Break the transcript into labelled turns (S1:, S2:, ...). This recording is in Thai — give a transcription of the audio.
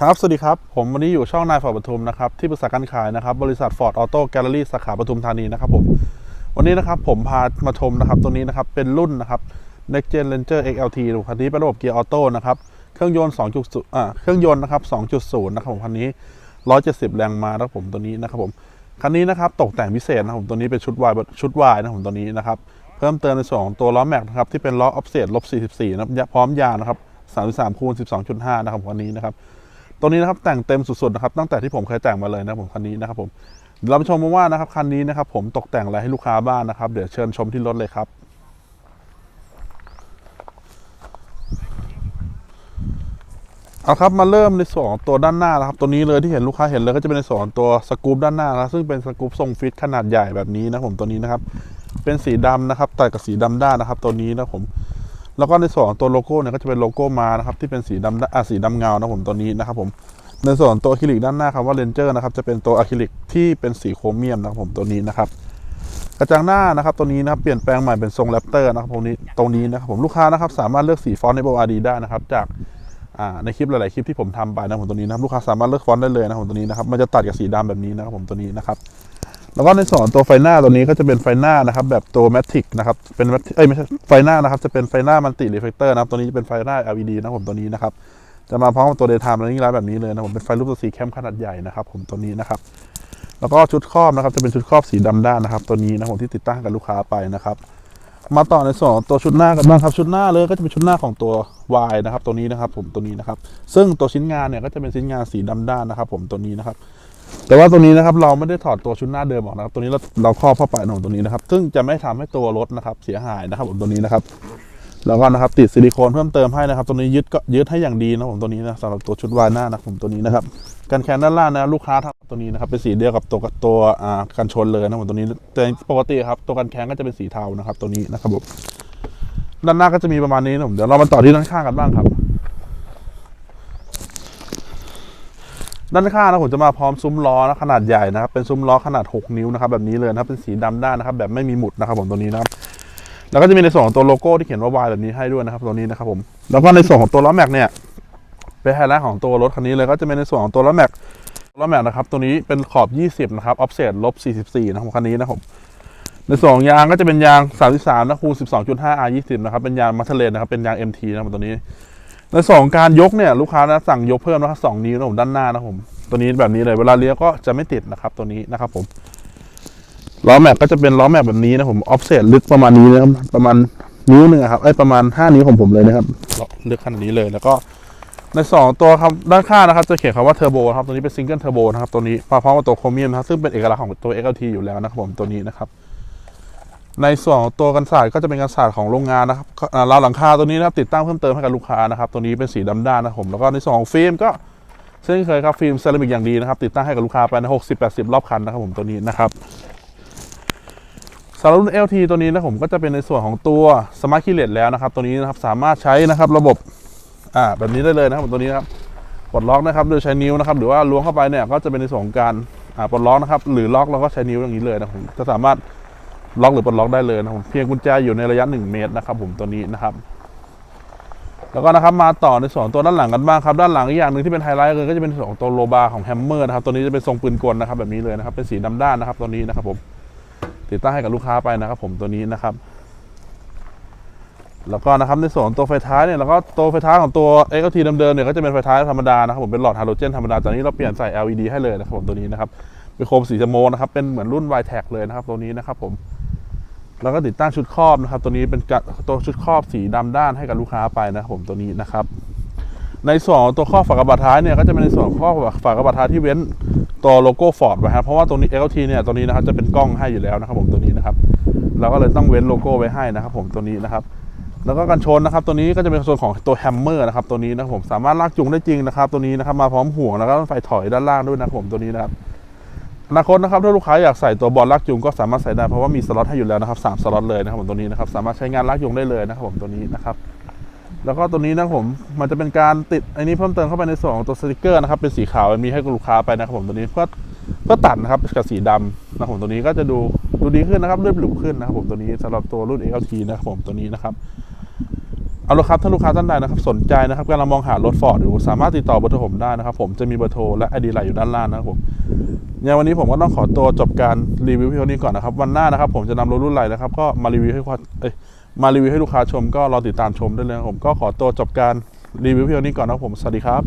S1: ครับ สวัสดีครับ ผมวันนี้อยู่ช่องนายฟอร์ดปทุมนะครับ ที่ปรึกษาการขายนะครับ บริษัทฟอร์ดออโต้แกลเลอรี่สาขาปทุมธานีนะครับผม วันนี้นะครับผมพามาชมนะครับ ตัวนี้นะครับ เป็นรุ่นนะครับ Next Gen Ranger XLT คันนี้เป็นระบบเกียร์ออโต้นะครับ เครื่องยนต์2.0อ่าเครื่องยนต์นะครับ2.0 นะครับผมคันนี้ 170 แรงม้านะครับผมตัวนี้นะครับผม คันนี้นะครับตกแต่งพิเศษนะครับผมตัวนี้เป็นชุดวายชุดวายนะครับผมตัวนี้นะครับ เพิ่มเติมในส่วนของตัวล้อแม็กนะครับที่เป็นล้อออฟเซตลบ44นะพร้อมยานะครับ33คูณ12.5 นะครับคันนี้นะครับ ตัวนี้นะครับแต่งเต็มสุดๆนะครับตั้งแต่ที่ผมเคยแต่งมาเลยนะผมคันนี้นะครับผมเดี๋ยวราไปชมกันว่านะครับคันนี้นะครับผมตกแต่งอะไรให้ลูกค้าบ้างนะครับ เดี๋ยวเชิญชมที่รถเลยครับเอาครับมาเริ่มในส่วนตัวด้านหน้านะครับ ตัวนี้เลยที่เห็นลูกค้าเห็นเลยก็จะเป็นในส่วนตัวสกู๊ปด้านหน้านะซึ่งเป็นสกู๊ปทรงฟิตขนาดใหญ่แบบนี้นะผมตัวนี้นะครับ เป็นสีดำนะครับตัดกับสีดำด้านนะครับ ตัวนี้นะผม แล้วก็ในส่วนของตัวโลโก้เนี่ยก็จะเป็นโลโก้มานะครับที่เป็นสีดำอะสีดำเงานะผมตัวนี้นะครับผมในส่วนตัวอะคริลิกด้านหน้าคำว่าเรนเจอร์นะครับจะเป็นตัวอะคริลิกที่เป็นสีโครเมียมนะครับผมตัวนี้นะครับกระจังหน้านะครับตัวนี้นะครับเปลี่ยนแปลงใหม่เป็นทรงแรปเตอร์นะครับผมนี้ตรงนี้นะครับผมลูกค้านะครับสามารถเลือกสีฟอนต์ในโบอาร์ดีได้นะครับจากในคลิปหลายๆคลิปที่ผมทำไปนะผมตัวนี้นะครับลูกค้าสามารถเลือกฟอนต์ได้เลยนะผมตัวนี้นะครับมันจะตัดกับสีดำแบบนี้นะครับผมตัวนี้นะครับ แล้วก็ในส่วนตัวไฟหน้าตัวนี้ก็จะเป็นไฟหน้านะครับแบบตัวแมทริกนะครับเป็นเอ้ยไม่ใช่ไฟหน้านะครับจะเป็นไฟหน้ามันติรีเฟกเตอร์นะครับตัวนี้จะเป็นไฟหน้า LED นะครับผมตัวนี้นะครับจะมาพร้อมกับตัว daytime running light แบบนี้เลยนะผมเป็นไฟรูปตัวสีแคมขนาดใหญ่นะครับผมตัวนี้นะครับแล้วก็ชุดครอบนะครับจะเป็นชุดครอบสีดำด้านนะครับตัวนี้นะผมที่ติดตั้งกับลูกค้าไปนะครับมาต่อในส่วนของตัวชุดหน้ากันบ้างครับชุดหน้าเลยก็จะเป็นชุดหน้าของตัว Y นะครับตัวนี้นะครับผมตัวนี้นะครับซึ่งตัวชิ้นงานเนี่ยก็จะเป็นชิ้นงานสีดำด้านนะครับผมตัวนี้นะครับ แต่ว่าตัวนี้นะครับเราไม่ได้ถอดตัวชุดหน้าเดิมออกนะครับ ตัวนี้เราเราครอบเข้าไปของตัวนี้นะครับ ซึ่งจะไม่ทำให้ตัวรถนะครับ เสียหายนะครับผมตัวนี้นะครับ แล้วก็นะครับติดซิลิโคนเพิ่มเติมให้นะครับ ตัวนี้ยึดก็ยึดให้อย่างดีนะผมตัวนี้นะสำหรับตัวชุดวายหน้านะผมตัวนี้นะครับกันแคนด้านล่างนะลูกค้าทำตัวนี้นะครับเป็นสีเดียวกับตัวตัวอ่ากันชนเลยนะผมตัวนี้แต่ปกติครับตัวกันแคนก็จะเป็นสีเทานะครับ ตัวนี้นะครับผมด้านหน้าก็จะมีประมาณนี้นะผมเดี๋ยวเรามาต่อที่ด้านข้างกันบ้างครับ ด้านข้างนะผมจะมาพร้อมซุ้มล้อนะขนาดใหญ่นะครับเป็นซุ้มล้อขนาด 6 นิ้วนะครับแบบนี้เลยนะครับเป็นสีดำด้านนะครับแบบไม่มีหมุดนะครับผมตัวนี้นะครับแล้วก็จะมีในส่วนของตัวโลโก้ที่เขียนว่า Y แบบนี้ให้ด้วยนะครับตัวนี้นะครับผมแล้วก็ในส่วนของตัวล้อแม็กเนี่ยเป็นไฮไลท์ของตัวรถคันนี้เลยก็จะเป็นในส่วนของตัวล้อแม็กล้อแม็กนะครับตัวนี้เป็นขอบ 20 นะครับออฟเซตลบ 44 นะครับคันนี้นะครับในส่วนยางก็จะเป็นยาง 33นะคูณ12.5 R 20นะครับเป็นยางมัทเทเลนนะครับเป็นยาง MT นะครับตัวนี้ ในส่วนของการยกเนี่ยลูกค้านะสั่งยกเพิ่มนะครับสองนิ้วนะผมด้านหน้านะผมตัวนี้แบบนี้เลยเวลาเลี้ยวก็จะไม่ติดนะครับตัวนี้นะครับผมล้อแม็กก็จะเป็นล้อแม็กแบบนี้นะผมออฟเซตลึกประมาณนี้นะครับประมาณนิ้วหนึ่งอะครับไอ้ยประมาณ 5 นิ้วของผมเลยนะครับลึกขนาดนี้เลยแล้วก็ในสองตัวครับด้านข้างนะครับจะเขียนคำว่าเทอร์โบครับตัวนี้เป็นซิงเกิลเทอร์โบนะครับตัวนี้มาพร้อมกับตัวโครเมียมนะครับซึ่งเป็นเอกลักษณ์ของตัว XLT อยู่แล้วนะครับผมตัวนี้นะครับ ในส่วนของตัวกันศาสตร์ก็จะเป็นกันศาสตร์ของโรงงานนะครับราวหลังคาตัวนี้นะครับติดตั้งเพิ่มเติมให้กับลูกค้านะครับตัวนี้เป็นสีดำด้านนะครับผมแล้วก็ในส่วนของฟิล์มก็เช่นเคยครับฟิล์มเซรามิกอย่างดีนะครับติดตั้งให้กับลูกค้าไปนะหกสิบแปดสิบรอบคันนะครับผมตัวนี้นะครับสำหรับรุ่น LT ตัวนี้นะผมก็จะเป็นในส่วนของตัวสมาร์ทคีเลสแล้วนะครับ ตัวนี้นะครับสามารถใช้นะครับระบบอ่าแบบนี้ได้เลยนะครับผมตัวนี้นะครับปลดล็อกนะครับโดยใช้นิ้วนะครับหรือว่าล้วงเข้าไปเนี่ยก็จะเป็นในส่วนของการอ่าปลดล็อกนะครับหรือล็อกเราก็ใช้นิ้วอย่างนี้เลยนะผมจะสามารถ ล็อกหรือปลดล็อกได้เลยนะครับผมเพียงกุญแจอยู่ในระยะ 1 เมตรนะครับ ผมตัวนี้นะครับ แล้วก็นะครับมาต่อในส่วนของตัวด้านหลังกันบ้างครับด้านหลังอีกอย่างหนึ่งที่เป็นไฮไลท์เลยก็จะเป็นส่วนของตัวโลบาของแฮมเมอร์นะครับตัวนี้จะเป็นทรงปืนกลนะครับแบบนี้เลยนะครับ เป็นสีดำด้านนะครับตัวนี้นะครับผมติดตั้งให้กับลูกค้าไปนะครับ ผมตัวนี้นะครับแล้วก็นะครับในส่วนตัวไฟท้ายเนี่ยแล้วก็ตัวไฟท้ายของตัว XLT เดิมๆเนี่ยก็จะเป็นไฟท้ายธรรมดานะครับผมเป็นหลอดฮาโลเจนธรรมดาตอนนี้เราเปลี่ยนใส่ LED ให้เลยนะครับผมตัวนี้นะครับเป็นโคมสีชมพูนะครับเป็นเหมือนรุ่น y t e c เลยนะครับตัวนี้นะครับผม แล้วก็ติดตั้งชุดครอบนะครับ ตัวนี้เป็นตัวชุดครอบสีดำด้านให้กับลูกค้าไปนะครับผมตัวนี้นะครับ ในส่วนตัวครอบฝากระบะท้ายเนี่ยก็จะเป็นในส่วนครอบฝากระบะท้ายที่เว้นตัวโลโก้ฟอร์ดไว้ครับเพราะว่าตรงนี้ LT เนี่ยตัวนี้นะครับจะเป็นกล้องให้อยู่แล้วนะครับ ผมตัวนี้นะครับเราก็เลยต้องเว้นโลโก้ไว้ให้นะครับ ผมตัวนี้นะครับ แล้วก็กันชนนะครับ ตัวนี้ก็จะเป็นส่วนของตัวแฮมเมอร์นะครับตัวนี้นะครับผมสามารถลากจูงได้จริงนะครับ ตัวนี้นะครับมาพร้อมห่วงแล้วก็ไฟถอยด้านล่างด้วยนะครับผมตัวนี้นะครับ อนาคตนะครับถ้าลูกค้าอยากใส่ตัวบอลลากจูงก็สามารถใส่ได้เพราะว่ามีสล็อตให้อยู่แล้วนะครับสามสล็อตเลยนะครับผมตัวนี้นะครับสามารถใช้งานลากจูงได้เลยนะครับผมตัวนี้นะครับแล้วก็ตัวนี้นะผมมันจะเป็นการติดอันนี้เพิ่มเติมเข้าไปในส่วนของตัวสติกเกอร์นะครับเป็นสีขาวมีให้กับลูกค้าไปนะครับผมตัวนี้เพื่อเพื่อตัดนะครับกับสีดำนะครับผมตัวนี้ก็จะดูดูดีขึ้นนะครับเรียบหรูขึ้นนะครับผมตัวนี้สำหรับตัวรุ่น XLT นะครับผมตัวนี้นะครับ เอาละครับท่าลูกค้าท่านใดนะครับสนใจนะครับกำลังมองหารถฟอร์ดอยู่สามารถติดต่อเบอร์โทรผมได้นะครับ ผมจะมีเบอร์โทรและไอดีไลน์อยู่ด้านล่างนะครับผมในวันนี้ผมก็ต้องขอตัวจบการรีวิวเพียงเท่านี้ก่อนนะครับ วันหน้านะครับ ผมจะนำรถรุ่นไหนะครับ ก็มารีวิวให้ควาเอ้ยมารีวิวให้ลูกค้าชมก็รอติดตามชมได้เลยนะครับผมก็ขอตัวจบการรีวิวเพียงเท่านี้ก่อนนะครับผมสวัสดีครับ